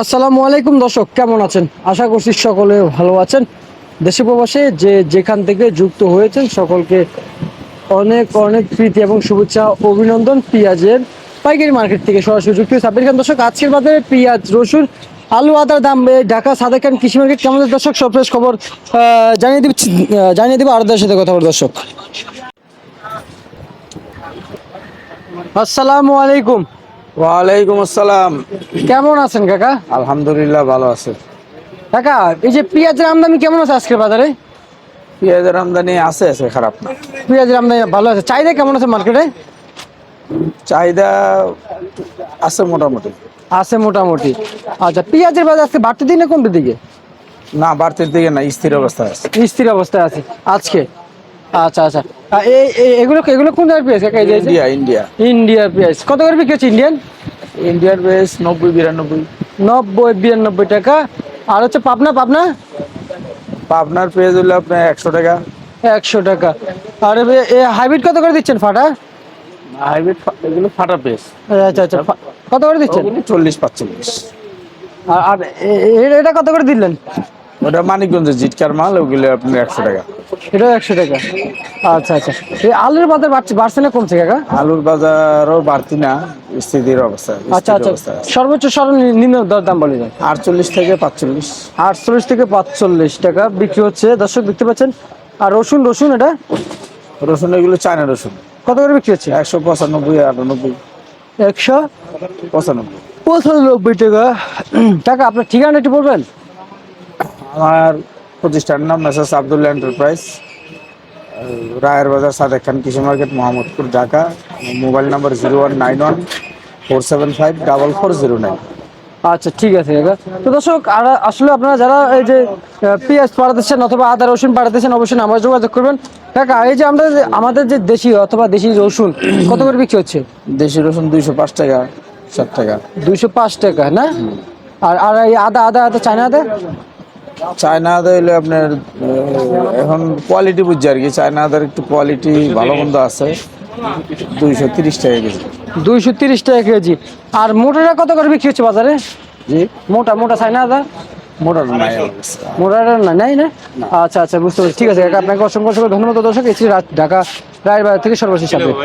আসসালামু আলাইকুম দর্শক, কেমন আছেন? আশা করছি সকলে ভালো আছেন। দেশে প্রবাসে যে যেখান থেকে যুক্ত হয়েছেন, সকলকে অনেক অনেক প্রীতি এবং শুভেচ্ছা, অভিনন্দন পেঁয়াজের পাইকারি মার্কেট থেকে সরাসরি যুক্ত সাব্বির খান, দর্শক, আজকের বাজারে পেঁয়াজ, রসুন, আলু, আদার দাম ঢাকা, সাদা খান কৃষি মার্কেট। কেমন দর্শক? সব ফ্রেশ খবর জানিয়ে দিচ্ছি জানিয়ে দেবো আরদার সাথে কথা বল দর্শক। আসসালামু আলাইকুম। ওয়ালাইকুম আসসালাম। কেমন আছেন কাকা? আলহামদুলিল্লাহ ভালো আছে। কাকা এই যে পেঁয়াজের আমদানি কেমন আছে আজকের বাজারে? পেঁয়াজের আমদানি আছে আছে খারাপ না। পেঁয়াজের আমদানি ভালো আছে। চাহিদা কেমন আছে মার্কেটে চাহিদা আছে মোটামুটি। আছে মোটামুটি। আচ্ছা পেঁয়াজের বাজার আজকে বাড়তে দিন না কমতে দিকে? না বাড়তির দিকে না স্থির অবস্থা আছে। স্থির অবস্থায় আছে। আজকে? আচ্ছা আচ্ছা। এই এগুলো এগুলো কোন জায়গার পেঁয়াজ কাকা এই ইন্ডিয়া ইন্ডিয়া। ইন্ডিয়ার পেঁয়াজ কত করে বিক্রি হচ্ছে ইন্ডিয়ান নব্বই বিরানব্বই। নব্বই বিরানব্বই টাকা। আর হচ্ছে পাবনা পাবনা? পাবনার পেঁয়াজ হলো আপনার একশো টাকা। একশো টাকা। আর হাইব্রিড কত করে দিচ্ছেন ফাটা? হাইব্রিড এগুলো ফাটা পেঁয়াজ আচ্ছা আচ্ছা কত করে দিচ্ছেন? চল্লিশ পাঁচচল্লিশ। আর এটা কত করে দিলেন? ওটা মানিকগঞ্জের জিটকার মাল ওগুলো আপনার একশো টাকা। এটাও একশো টাকা। আচ্ছা আচ্ছা। এই আলুর বাজার বাড়ছে বাড়ছে না কমছে কাকা? আলুর বাজারও বাড়তি না স্থিতির অবস্থা আচ্ছা আচ্ছা। সর্বোচ্চ সর্বনিম্ন দর দাম বলে দেন আটচল্লিশ থেকে পাঁচচল্লিশ। আটচল্লিশ থেকে পাঁচচল্লিশ টাকা বিক্রি হচ্ছে। দর্শক দেখতে পাচ্ছেন আর রসুন রসুন এটা? রসুন এগুলো চায়না রসুন। কত করে বিক্রি হচ্ছে? একশো পঁচানব্বই আটানব্বই। একশো পঁচানব্বই। পঁচানব্বই টাকা। টাকা আপনার ঠিকানা একটু বলবেন? আমার প্রতিষ্ঠানের নাম মেসার্স আবদুল্লাহ এন্টারপ্রাইজ। রায়ের বাজার সাদেক খান কৃষি market Mohammadpur Dhaka. Mobile number zero one nine one four seven five double four zero nine. আচ্ছা ঠিক আছে তো দর্শক আর আসলে আপনারা যারা এই যে পেঁয়াজ পাড়াতেছেন অথবা আদা রসুন পাড়াতেছেন অবশ্যই আমার যোগাযোগ করবেন। কাকা এই যে আমরা আমাদের যে দেশি অথবা দেশি রসুন কত করে বিক্রি হচ্ছে? দেশি রসুন দুইশো পাঁচ টাকা ষাট টাকা। দুইশো পাঁচ টাকা না? আর আর এই আদা আদা আদা চায়না আদা? চায়না আদা হইলে আপনার এখন কোয়ালিটি বুঝছে আর কি। চায়না আদার একটু কোয়ালিটি ভালো মন্দ আছে। দুইশো তিরিশ টাকা কেজি। দুইশো তিরিশ টাকা কেজি। আর মোটাটা কত করে বিক্রি হচ্ছে বাজারে? জি। মোটা মোটা চায়না আদা মোটা নাই আমার না নাই না? আচ্ছা আচ্ছা বুঝতে পারছি। ঠিক আছে আপনাকে অসংখ্য অসংখ্য ধন্যবাদ দর্শক। এসেছি ঢাকা রায়ের বাজার থেকে সর্বশেষ আপডেট।